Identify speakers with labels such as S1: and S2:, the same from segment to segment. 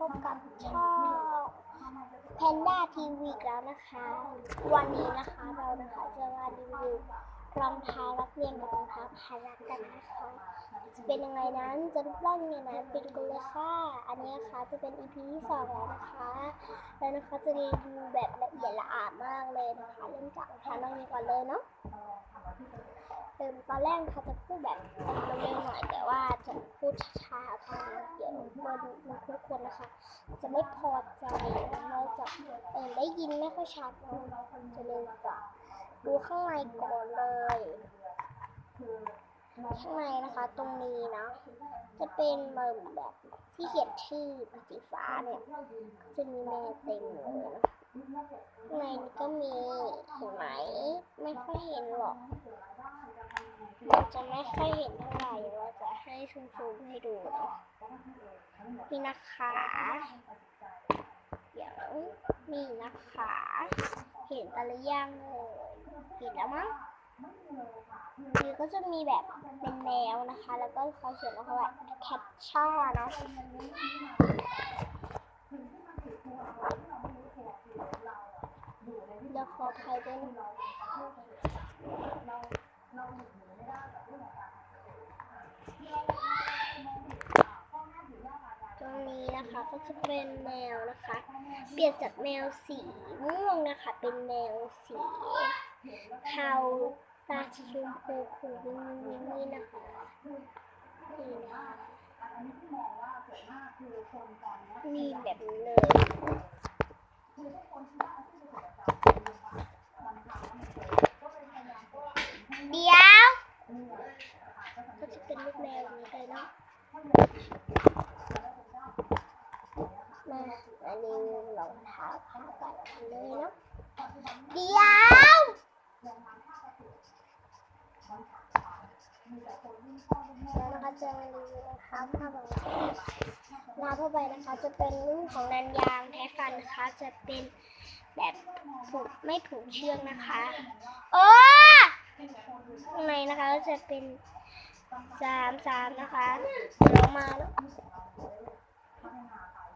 S1: พบกับช่องแพนด้าทีวีแล้วนะคะ วันนี้นะคะเรานะคะจะมารีวิวรองเท้านักเรียนกับรองเท้าพารักกันนะคะจะเป็นยังไงนั้นจะรูปร่างยังไงนั้นไปดูกันเลยค่ะอันนี้นะคะจะเป็น EP ที่สองแล้วนะคะแล้วนะคะจะรีวิวแบบละเอียดละอามากเลยนะคะเริ่มจากรองเท้านักเรียนก่อนเลยเนาะเออตอนแรกเขาจะพูดแบบเร็วๆหน่อยแต่ว่าจะพูดช้า ๆเพราดี๋ยวคนมันทุกคนนะคะ จะไม่พอใจเราจะเออได้ยินไม่ค่อยชัดเนจะเร็วกว่าดูข้างในก่อนเลยข้างในนะคะตรงนี้นะ จะเป็นเหมือนแบบที่เขียนชื่อสีฟ้าเนี่ยจะมีแมวเต็มเลยนะข้างในก็มีเห็นไหมไม่ค่อยเห็นหรอกจะไม่ค่อยเห็นเท่าไหร่ว่าจะ ซูมๆให้ดูเนาะนี่นะคะ เดี๋ยวนี่นะคะ เห็นกันหรือยังเอ่ยเห็นแล้วมั้งนี่ก็จะมีแบบเป็นแนวนะคะ แล้วก็เขาเขียนว่าแบบแคปชั่นเนาะเดี๋ยวขอไทยด้วยนะ ตรง นะคะ ก็จะเป็นแมวนะคะ เปลี่ยนจากแมวสีม่วงนะคะ เป็นแมวสีเทาตาชมพูผูวิงวิงนี่นะคะนี่นะคะมีแบบนี้เลยเดี๋ยวก็จะเป็นลูกแมวอย่างนี้เลยเนาะ อันนี้รองเท้าผ้ากันเลยเนาะเดี๋ยวแล้วนะคะจะมารีวิวรองเท้าผ้าใบรองเท้าผ้าใบนะคะจะเป็นรุ่นของนันยางแท้ฟันนะคะ จะเป็นแบบผูกไม่ผูกเชือกนะคะโอ้ข้างในนะคะก็จะเป็นสามสามนะคะลงมาแล้ว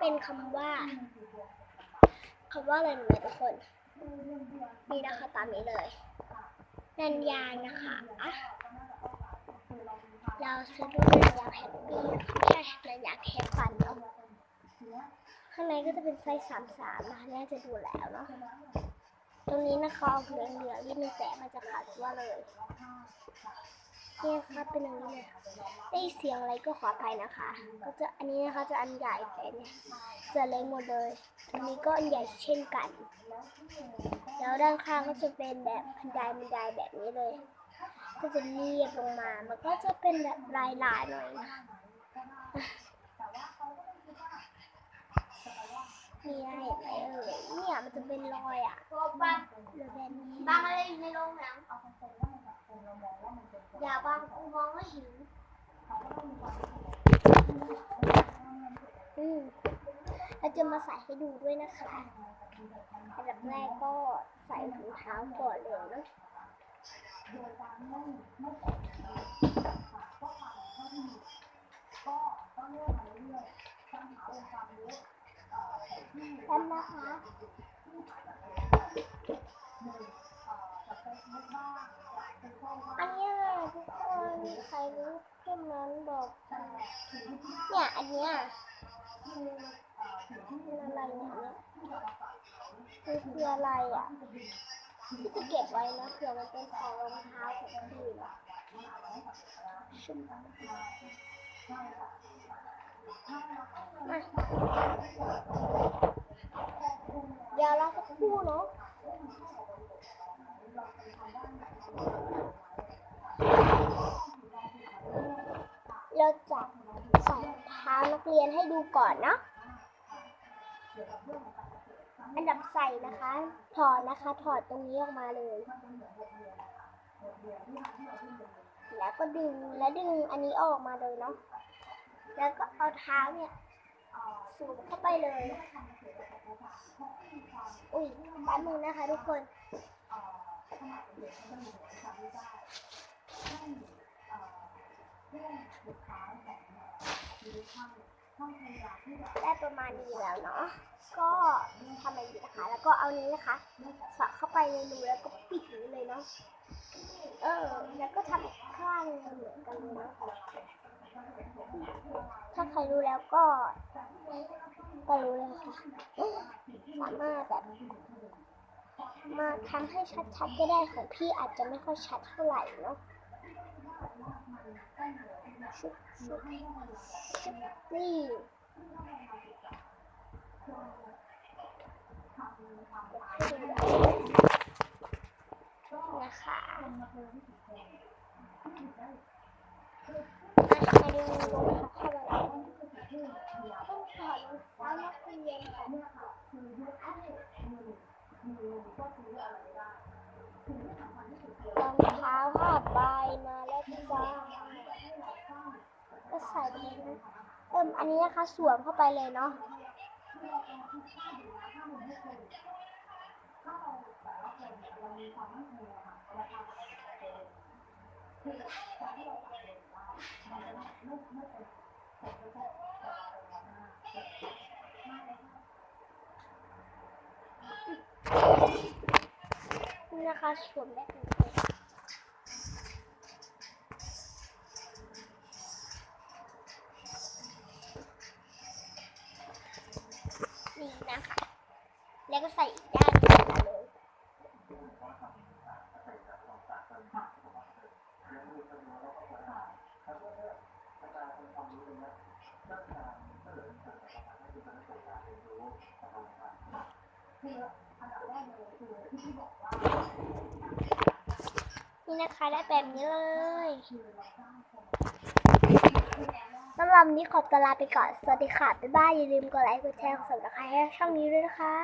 S1: เป็นคำว่าคำว่าอะไรรู้ไหมทุกคน นี่นะคะตามนี้เลย นันยางนะคะ เราซื้อด้วยนันยางแฮปปี้แค่นันยางแฮปฟันเนาะข้างในก็จะเป็นไซส์สามสามนะคะน่าจะดูแล้วเนาะตรงนี้นะคะออกเหลืองเหลืองนิดนึงแต่มันจะขาดตัวเลย เนี่ยค่ะเป็นอย่างนี้เลยได้เสียงอะไรก็ขออภัยนะคะ ก็จะอันนี้นะคะจะอันใหญ่แต่เนี่ยจะเล็กหมดเลย อันนี้ก็อันใหญ่เช่นกัน แล้วด้านข้างก็จะเป็นแบบบันไดบันไดแบบนี้เลย ก็จะเรียบลงมา มันก็จะเป็นแบบลายลายๆหน่อยนะคะมีอะไรเห็นไหมเอ่ยเนี่ยมันจะเป็นรอยอะบางรอยแบบนี้บางอะไรอยู่ในโรงหนัง อย่าบางกูมองไม่เห็นอืมเราจะมาใส่ให้ดูด้วยนะคะอันดับแรกก็ใส่ถุงเท้าก่อนเลยเนาะกันนะคะ อันนี้ยทุกคนใครรู้เพื่อนนั้นบอกเนี่ยอันเนี้ยคืออะไรเนี่ยคือคืออะไรอะที่จะเก็บไว้นะเผื่อมันเป็นของรองเท้าของพี่อะชุบมาเดี๋ยวเราสักครู่เนาะ เราจะใส่เท้า นักเรียนให้ดูก่อนเนาะอันดับใส่นะคะ ถอดนะคะ ถอดตรงนี้ออกมาเลย แล้วก็ดึง และดึงอันนี้ออกมาเลยเนาะ แล้วก็เอาเท้าเนี่ยสูบเข้าไปเลย อุ้ยแป๊บนึงนะคะทุกคน ได้ประมาณนี้แล้วเนาะ ก็ทำแบบนี้นะคะ แล้วก็เอานี้นะคะสอดเข้าไปในรูแล้วก็ปิดอย่งนี้เลยเนาะ เออ แล้วก็ทำอีกข้างเหมือนกันเลยเนาะถ้าใครรู้แล้วก็ก็รู้เลยค่ะ สามารถแบบมาทำให้ชัดๆก็ได้ของพี่อาจจะไม่ค่อยชัดเท่าไหร่เนาะ ชุบชุบชุบนี่นะคะมาดูรองเท้าเข้ามาแล้วต้องถอดรองเท้านักเรียนก่องเท้า ใส่เลยนะเอิ่มอันนี้นะคะสวมเข้าไปเลยเนาะนะคะสวมแบบนี้ แล้วก็ใส่อีกด้านหนึ่งเลยนี่นะคะได้แบบนี้เลยสำหรับนี้ขอบตลาไปก่อน สวัสดีค่ะ บ๊ายบาย อย่าลืมกดไลค์ กดแชร์กดซับสไครให้ช่องนี้ด้วยนะคะ